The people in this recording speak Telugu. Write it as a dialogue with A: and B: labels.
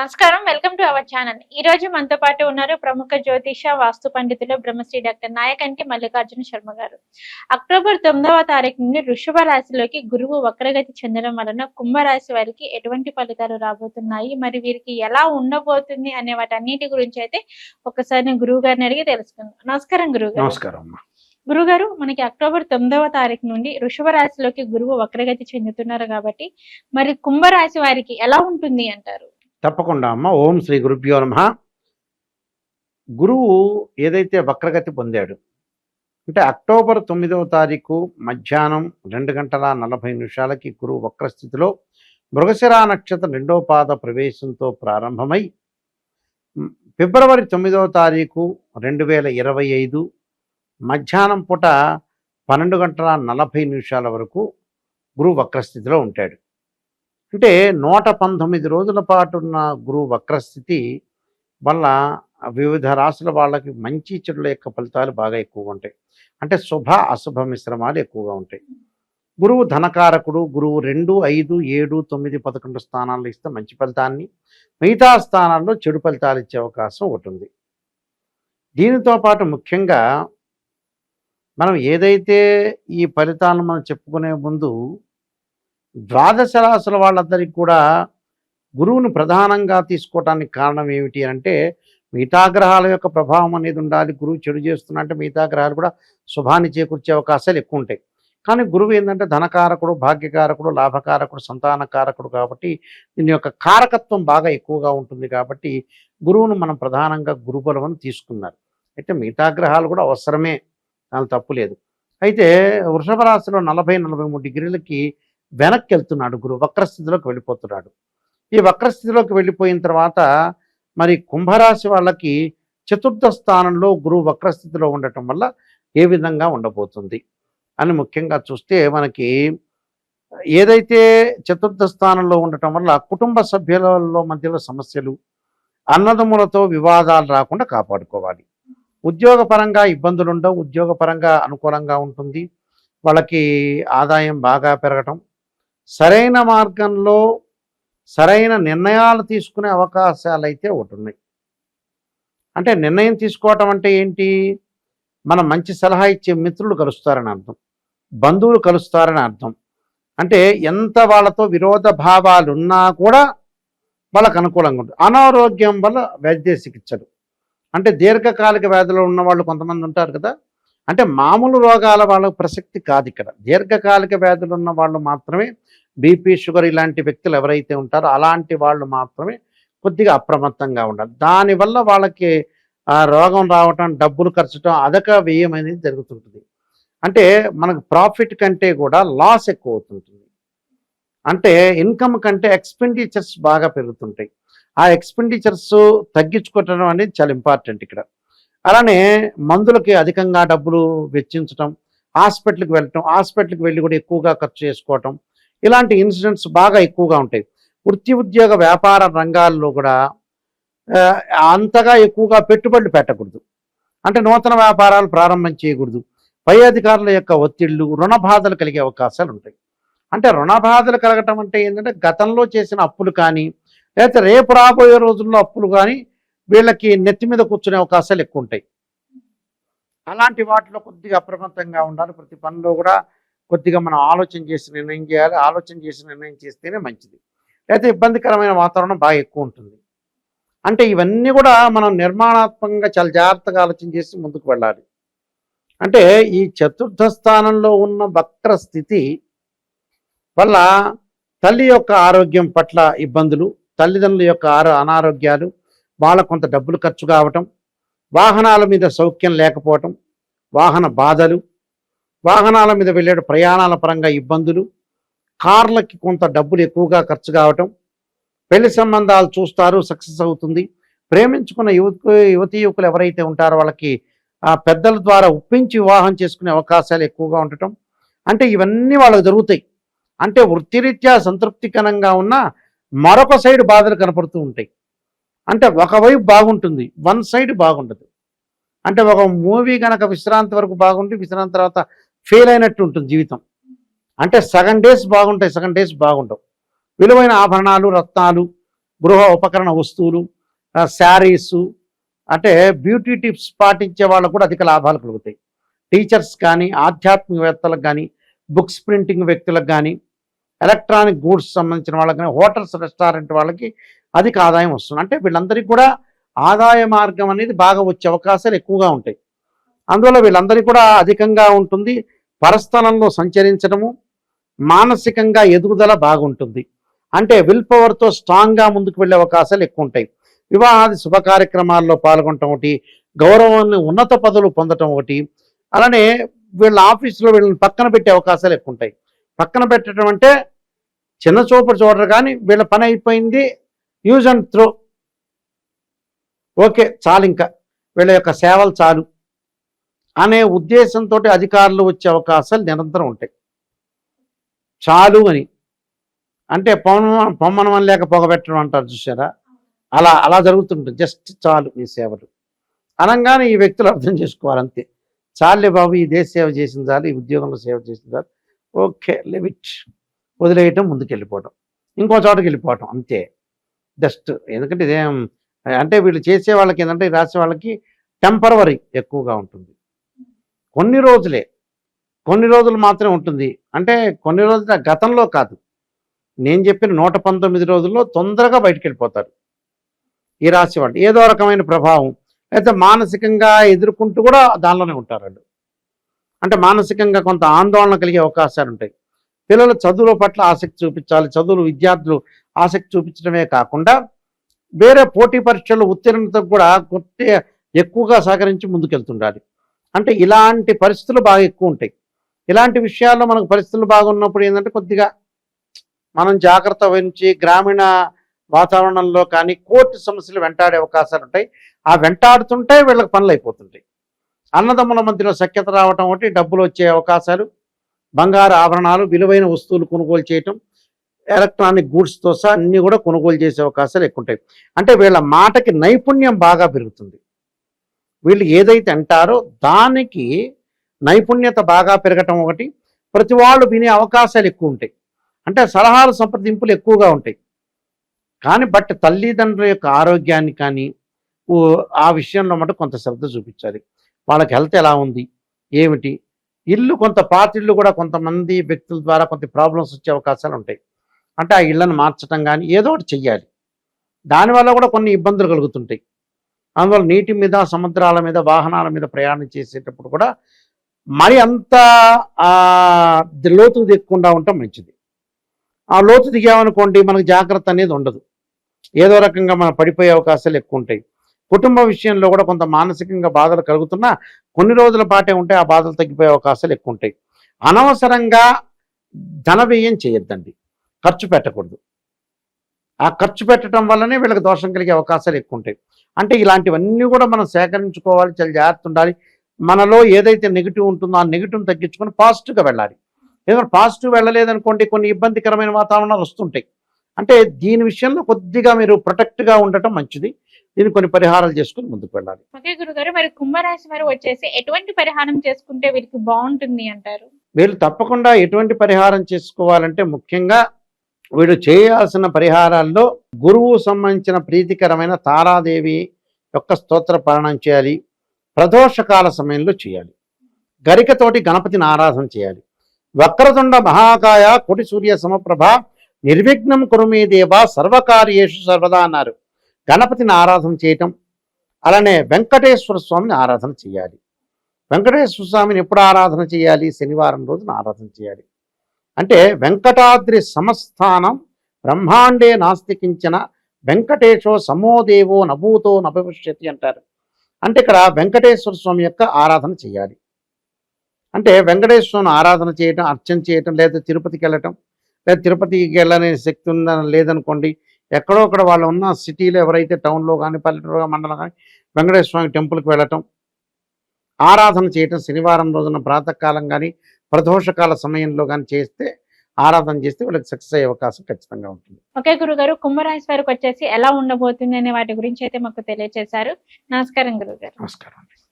A: నమస్కారం. Welcome to our channel. ఈ రోజు మనతో పాటు ఉన్నారు ప్రముఖ జ్యోతిష వాస్తు పండితులు బ్రహ్మశ్రీ డాక్టర్ నాయకంటి మల్లికార్జున శర్మ గారు. అక్టోబర్ తొమ్మిదవ తారీఖు నుండి వృషభ రాశిలోకి గురువు వక్రగతి చెందడం వలన కుంభరాశి వారికి ఎటువంటి ఫలితాలు రాబోతున్నాయి? మరి వీరికి ఎలా ఉండబోతుంది అనే వాటన్నిటి గురించి అయితే ఒకసారి గురువు గారిని అడిగి తెలుసుకుందాం. నమస్కారం గురువు గారు.
B: నమస్కారం
A: గురుగారు మనకి అక్టోబర్ తొమ్మిదవ తారీఖు నుండి వృషభ రాశిలోకి గురువు వక్రగతి చెందుతున్నారు కాబట్టి మరి కుంభరాశి వారికి ఎలా ఉంటుంది అంటారు?
B: తప్పకుండా అమ్మ. ఓం శ్రీ గురుభ్యో నమ. గురువు ఏదైతే వక్రగతి పొందాడు అంటే అక్టోబర్ తొమ్మిదవ తారీఖు మధ్యాహ్నం రెండు గంటల నలభై నిమిషాలకి గురువు వక్రస్థితిలో మృగశిరా నక్షత్రం రెండవ పాద ప్రవేశంతో ప్రారంభమై ఫిబ్రవరి తొమ్మిదవ తారీఖు రెండు వేల ఇరవై ఐదు మధ్యాహ్నం పూట పన్నెండు గంటల నలభై నిమిషాల వరకు గురువు వక్రస్థితిలో ఉంటాడు. అంటే నూట పంతొమ్మిది రోజుల పాటు ఉన్న గురువు వక్రస్థితి వల్ల వివిధ రాశుల వాళ్ళకి మంచి చెడుల యొక్క ఫలితాలు బాగా ఎక్కువగా ఉంటాయి. అంటే శుభ అశుభ మిశ్రమాలు ఎక్కువగా ఉంటాయి. గురువు ధనకారకుడు గురువు రెండు ఐదు ఏడు తొమ్మిది పదకొండు స్థానాల్లో ఇస్తే మంచి ఫలితాన్ని మిగతా స్థానాల్లో చెడు ఫలితాలు ఇచ్చే అవకాశం ఒకటి దీనితో పాటు ముఖ్యంగా మనం ఏదైతే ఈ ఫలితాలను మనం చెప్పుకునే ముందు ద్వాదశ రాశుల వాళ్ళందరికీ కూడా గురువును ప్రధానంగా తీసుకోవటానికి కారణం ఏమిటి అంటే మిగతా గ్రహాల యొక్క ప్రభావం అనేది ఉండాలి. గురువు చెడు చేస్తున్నా అంటే మిగతా గ్రహాలు కూడా శుభాన్ని చేకూర్చే అవకాశాలు ఎక్కువ ఉంటాయి. కానీ గురువు ఏంటంటే ధనకారకుడు భాగ్యకారకుడు లాభకారకుడు సంతానకారకుడు కాబట్టి దీని యొక్క కారకత్వం బాగా ఎక్కువగా ఉంటుంది కాబట్టి గురువును మనం ప్రధానంగా గురుబలం అని తీసుకున్నారు. అయితే మిగతా గ్రహాలు కూడా అవసరమే. దాని తప్పు లేదు. అయితే వృషభ రాశిలో నలభై నలభై మూడు డిగ్రీలకి వెనక్కి వెళ్తున్నాడు గురువు. వక్రస్థితిలోకి వెళ్ళిపోతున్నాడు. ఈ వక్రస్థితిలోకి వెళ్ళిపోయిన తర్వాత మరి కుంభరాశి వాళ్ళకి చతుర్థ స్థానంలో గురువు వక్రస్థితిలో ఉండటం వల్ల ఏ విధంగా ఉండబోతుంది అని ముఖ్యంగా చూస్తే మనకి ఏదైతే చతుర్థ స్థానంలో ఉండటం వల్ల కుటుంబ సభ్యులలో మధ్యలో సమస్యలు అన్నదమ్ములతో వివాదాలు రాకుండా కాపాడుకోవాలి. ఉద్యోగపరంగా ఇబ్బందులు ఉండవు ఉద్యోగపరంగా అనుకూలంగా ఉంటుంది. వాళ్ళకి ఆదాయం బాగా పెరగటం సరైన మార్గంలో సరైన నిర్ణయాలు తీసుకునే అవకాశాలు అయితే ఒకటి ఉన్నాయి అంటే నిర్ణయం తీసుకోవటం అంటే ఏంటి? మనం మంచి సలహా ఇచ్చే మిత్రులు కలుస్తారని అర్థం. బంధువులు కలుస్తారని అర్థం. అంటే ఎంత వాళ్ళతో విరోధ భావాలు ఉన్నా కూడా వాళ్ళకు అనుకూలంగా ఉంటుంది. అనారోగ్యం వల్ల వైద్య చికిత్సలు. అంటే దీర్ఘకాలిక వ్యాధులు ఉన్న వాళ్ళు కొంతమంది ఉంటారు కదా. అంటే మామూలు రోగాల వాళ్ళకు ప్రసక్తి కాదు ఇక్కడ. దీర్ఘకాలిక వ్యాధులు ఉన్న వాళ్ళు మాత్రమే బీపీ షుగర్ ఇలాంటి వ్యక్తులు ఎవరైతే ఉంటారో అలాంటి వాళ్ళు మాత్రమే కొద్దిగా అప్రమత్తంగా ఉండాలి. దానివల్ల వాళ్ళకి ఆ రోగం రావటం డబ్బులు ఖర్చడం అదక వ్యయం అనేది జరుగుతుంటుంది. అంటే మనకు ప్రాఫిట్ కంటే కూడా లాస్ ఎక్కువ అవుతుంటుంది అంటే ఇన్కమ్ కంటే ఎక్స్పెండిచర్స్ బాగా పెరుగుతుంటాయి. ఆ ఎక్స్పెండిచర్స్ తగ్గించుకోవటం అనేది చాలా ఇంపార్టెంట్ ఇక్కడ. అలానే మందులకి అధికంగా డబ్బులు వెచ్చించటం హాస్పిటల్కి వెళ్ళటం హాస్పిటల్కి వెళ్ళి కూడా ఎక్కువగా ఖర్చు చేసుకోవటం ఇలాంటి ఇన్సిడెంట్స్ బాగా ఎక్కువగా ఉంటాయి. వృత్తి ఉద్యోగ వ్యాపార రంగాల్లో కూడా అంతగా ఎక్కువగా పెట్టుబడులు పెట్టకూడదు. అంటే నూతన వ్యాపారాలు ప్రారంభం చేయకూడదు. పై అధికారుల యొక్క ఒత్తిళ్ళు రుణ బాధలు కలిగే అవకాశాలు ఉంటాయి. అంటే రుణ బాధలు కలగటం అంటే ఏంటంటే గతంలో చేసిన అప్పులు కానీ లేకపోతే రేపు రాబోయే రోజుల్లో అప్పులు కానీ వీళ్ళకి నెత్తి మీద కూర్చునే అవకాశాలు ఎక్కువ ఉంటాయి. అలాంటి వాటిలో కొద్దిగా అప్రమత్తంగా ఉండాలి. ప్రతి పనిలో కూడా కొద్దిగా మనం ఆలోచన చేసి నిర్ణయం చేయాలి. ఆలోచన చేసి నిర్ణయం చేస్తేనే మంచిది. లేకపోతే ఇబ్బందికరమైన వాతావరణం బాగా ఎక్కువ ఉంటుంది. అంటే ఇవన్నీ కూడా మనం నిర్మాణాత్మకంగా చాలా జాగ్రత్తగా ఆలోచన చేసి ముందుకు వెళ్ళాలి. అంటే ఈ చతుర్థ స్థానంలో ఉన్న వక్ర స్థితి వల్ల తల్లి యొక్క ఆరోగ్యం పట్ల ఇబ్బందులు తల్లిదండ్రుల యొక్క ఆరో అనారోగ్యాలు వాళ్ళ కొంత డబ్బులు ఖర్చు కావటం వాహనాల మీద సౌఖ్యం లేకపోవటం వాహన బాధలు వాహనాల మీద వెళ్ళే ప్రయాణాల పరంగా ఇబ్బందులు కార్లకి కొంత డబ్బులు ఎక్కువగా ఖర్చు కావటం పెళ్ళి సంబంధాలు చూస్తారు సక్సెస్ అవుతుంది. ప్రేమించుకున్న యువకు యువతి యువకులు ఎవరైతే ఉంటారో వాళ్ళకి ఆ పెద్దల ద్వారా ఒప్పించి వివాహం చేసుకునే అవకాశాలు ఎక్కువగా ఉండటం. అంటే ఇవన్నీ వాళ్ళకి జరుగుతాయి. అంటే వృత్తిరీత్యా సంతృప్తికరంగా ఉన్న మరొక సైడ్ బాధలు కనపడుతూ ఉంటాయి. అంటే ఒకవైపు బాగుంటుంది వన్ సైడ్ బాగుండదు. అంటే ఒక మూవీ కనుక విశ్రాంతి వరకు బాగుండి విశ్రాంతి తర్వాత ఫెయిల్ అయినట్టు ఉంటుంది జీవితం. అంటే సగం డేస్ బాగుంటాయి సగం డేస్ బాగుండవు. విలువైన ఆభరణాలు రత్నాలు గృహ ఉపకరణ వస్తువులు శారీస్ అంటే బ్యూటీ టిప్స్ పాటించే వాళ్ళకు కూడా అధిక లాభాలు కలుగుతాయి. టీచర్స్ కానీ ఆధ్యాత్మికవేత్తలకు కానీ బుక్స్ ప్రింటింగ్ వ్యక్తులకు కానీ ఎలక్ట్రానిక్ గూడ్స్ సంబంధించిన వాళ్ళకి కానీ హోటల్స్ రెస్టారెంట్ వాళ్ళకి అధిక ఆదాయం వస్తుంది. అంటే వీళ్ళందరికీ కూడా ఆదాయ మార్గం అనేది బాగా వచ్చే అవకాశాలు ఎక్కువగా ఉంటాయి. అందువల్ల వీళ్ళందరికీ కూడా అధికంగా ఉంటుంది. పరస్థలంలో సంచరించడము మానసికంగా ఎదుగుదల బాగుంటుంది. అంటే విల్ పవర్తో స్ట్రాంగ్గా ముందుకు వెళ్ళే అవకాశాలు ఎక్కువ ఉంటాయి వివాహాది శుభ కార్యక్రమాల్లో పాల్గొనటం ఒకటి గౌరవాన్ని ఉన్నత పదవులు పొందటం ఒకటి అలానే వీళ్ళ ఆఫీసులో వీళ్ళని పక్కన పెట్టే అవకాశాలు ఎక్కువ ఉంటాయి పక్కన పెట్టడం అంటే చిన్న చూపుడు చూడరు కానీ వీళ్ళ పని అయిపోయింది యూజ్ అండ్ త్రో. ఓకే చాలు ఇంకా. వీళ్ళ యొక్క సేవలు చాలు. అనే ఉద్దేశంతో అధికారులు వచ్చే అవకాశాలు నిరంతరం ఉంటాయి. చాలు అని. అంటే పొమ్మన పొమ్మనం లేక పొగబెట్టడం అంటారు చూసారా అలా అలా జరుగుతుంటుంది. జస్ట్ చాలు ఈ సేవలు. అనగానే ఈ వ్యక్తులు అర్థం చేసుకోవాలి అంతే. చాలే బాబు ఈ దేశ సేవ చేసిన చాలు ఈ ఉద్యోగంలో సేవ చేసిన చాలు. ఓకే లిమిట్ వదిలేయటం ముందుకెళ్ళిపోవటం. ఇంకో చోటకి వెళ్ళిపోవటం అంతే. జస్ట్ ఎందుకంటే ఇదేం అంటే వీళ్ళు చేసే వాళ్ళకి ఏంటంటే రాసే వాళ్ళకి టెంపరవరీ ఎక్కువగా ఉంటుంది. కొన్ని రోజులే. కొన్ని రోజులు మాత్రమే ఉంటుంది. అంటే కొన్ని రోజుల గతంలో కాదు. నేను చెప్పిన నూట పంతొమ్మిది రోజుల్లో తొందరగా బయటికి వెళ్ళిపోతారు ఈ రాశి వాళ్ళు. ఏదో రకమైన ప్రభావం. అయితే మానసికంగా ఎదుర్కొంటూ కూడా దానిలోనే ఉంటారు వాళ్ళు. అంటే మానసికంగా కొంత ఆందోళన కలిగే అవకాశాలు ఉంటాయి. పిల్లలు చదువుల పట్ల ఆసక్తి చూపించాలి. చదువులు విద్యార్థులు ఆసక్తి చూపించడమే కాకుండా వేరే పోటీ పరీక్షలు ఉత్తీర్ణతకు కూడా కొట్టే ఎక్కువగా సహకరించి ముందుకెళ్తుండాలి. అంటే ఇలాంటి పరిస్థితులు బాగా ఎక్కువ ఉంటాయి. ఇలాంటి విషయాల్లో మనకు పరిస్థితులు బాగున్నప్పుడు ఏంటంటే కొద్దిగా మనం జాగ్రత్త వహించి గ్రామీణ వాతావరణంలో కానీ కోర్టు సమస్యలు వెంటాడే అవకాశాలు ఉంటాయి. ఆ వెంటాడుతుంటే వీళ్ళకి పనులు అయిపోతుంటాయి. అన్నదమ్ముల మధ్యలో సఖ్యత రావటం ఒకటి డబ్బులు వచ్చే అవకాశాలు బంగారు ఆభరణాలు విలువైన వస్తువులు కొనుగోలు చేయటం ఎలక్ట్రానిక్ గూడ్స్తో సహా అన్నీ కూడా కొనుగోలు చేసే అవకాశాలు ఎక్కువ ఉంటాయి. అంటే వీళ్ళ మాటకి నైపుణ్యం బాగా పెరుగుతుంది. వీళ్ళు ఏదైతే అంటారో దానికి నైపుణ్యత బాగా పెరగటం ఒకటి ప్రతి వాళ్ళు వినే అవకాశాలు ఎక్కువ ఉంటాయి. అంటే సలహాలు సంప్రదింపులు ఎక్కువగా ఉంటాయి. కానీ బట్ తల్లిదండ్రుల యొక్క ఆరోగ్యాన్ని కానీ ఆ విషయంలో మటు కొంత శ్రద్ధ చూపించాలి. వాళ్ళకి హెల్త్ ఎలా ఉంది? ఏమిటి? ఇల్లు కొంత పాతిళ్ళు కూడా కొంతమంది వ్యక్తుల ద్వారా కొంత ప్రాబ్లమ్స్ వచ్చే అవకాశాలు ఉంటాయి. అంటే ఆ ఇళ్ళను మార్చడం కానీ ఏదో ఒకటి చెయ్యాలి. దానివల్ల కూడా కొన్ని ఇబ్బందులు కలుగుతుంటాయి. అందువల్ల నీటి మీద సముద్రాల మీద వాహనాల మీద ప్రయాణం చేసేటప్పుడు కూడా మరి అంత లోతు దిగకుండా ఉండటం మంచిది. ఆ లోతు దిగామనుకోండి మనకు జాగ్రత్త అనేది ఉండదు. ఏదో రకంగా మనం పడిపోయే అవకాశాలు ఎక్కువ ఉంటాయి. కుటుంబ విషయంలో కూడా కొంత మానసికంగా బాధలు కలుగుతున్నా కొన్ని రోజుల పాటే ఉంటే ఆ బాధలు తగ్గిపోయే అవకాశాలు ఎక్కువ ఉంటాయి. అనవసరంగా ధన వ్యయం చేయొద్దండి. ఖర్చు పెట్టకూడదు. ఆ ఖర్చు పెట్టడం వల్లనే వీళ్ళకి దోషం కలిగే అవకాశాలు ఎక్కువ ఉంటాయి అంటే ఇలాంటివన్నీ కూడా మనం సేకరించుకోవాలి చాలా జాగ్రత్త ఉండాలి. మనలో ఏదైతే నెగిటివ్ ఉంటుందో ఆ నెగిటివ్ తగ్గించుకొని పాజిటివ్గా వెళ్ళాలి. ఎందుకంటే పాజిటివ్ వెళ్ళలేదనుకోండి కొన్ని ఇబ్బందికరమైన వాతావరణాలు వస్తుంటాయి. అంటే దీని విషయంలో కొద్దిగా మీరు ప్రొటెక్ట్గా ఉండటం మంచిది. దీన్ని కొన్ని పరిహారాలు చేసుకుని ముందుకు వెళ్ళాలి.
A: ఓకే గురుగారు మరి కుంభరాశి వారు వచ్చేసి ఎటువంటి పరిహారం చేసుకుంటే వీరికి బాగుంటుంది అంటారు?
B: వీళ్ళు తప్పకుండా ఎటువంటి పరిహారం చేసుకోవాలంటే ముఖ్యంగా వీడు చేయాల్సిన పరిహారాల్లో గురువు సంబంధించిన ప్రీతికరమైన తారాదేవి యొక్క స్తోత్ర పారణం చేయాలి. ప్రదోషకాల సమయంలో చేయాలి. గరికతోటి గణపతిని ఆరాధన చేయాలి. వక్రతుండ మహాకాయ కొటి సూర్య సమప్రభ నిర్విఘ్నం కురుమీ దేవ సర్వకార్యేషు సర్వదా అన్నారు. గణపతిని ఆరాధన చేయటం అలానే వెంకటేశ్వర స్వామిని ఆరాధన చేయాలి. వెంకటేశ్వర స్వామిని ఎప్పుడు ఆరాధన చేయాలి? శనివారం రోజున ఆరాధన చేయాలి. అంటే వెంకటాద్రి సమస్థానం బ్రహ్మాండే నాస్తికించిన వెంకటేశో సమోదేవో నభూతో నభవిష్యతి అంటారు. అంటే ఇక్కడ వెంకటేశ్వర స్వామి యొక్క ఆరాధన చేయాలి. అంటే వెంకటేశ్వరుని ఆరాధన చేయటం అర్చన చేయటం లేదా తిరుపతికి వెళ్ళటం లేదా తిరుపతికి వెళ్ళనే శక్తి ఉందని లేదనుకోండి ఎక్కడో అక్కడ వాళ్ళు ఉన్న సిటీలో ఎవరైతే టౌన్లో కానీ పల్లెటూరు మండలం కానీ వెంకటేశ్వర స్వామి టెంపుల్కి వెళ్ళటం ఆరాధన చేయటం శనివారం రోజున ప్రాతకాలం కానీ ప్రదోషకాల సమయంలో కానీ చేస్తే ఆరాధన చేస్తే వాళ్ళకి సక్సెస్ అయ్యే అవకాశం ఖచ్చితంగా ఉంటుంది.
A: ఓకే గురుగారు కుంభరాశి వారికి వచ్చేసి ఎలా ఉండబోతుంది అనే వాటి గురించి అయితే మాకు తెలియజేశారు నమస్కారం గురుగారు.
B: నమస్కారం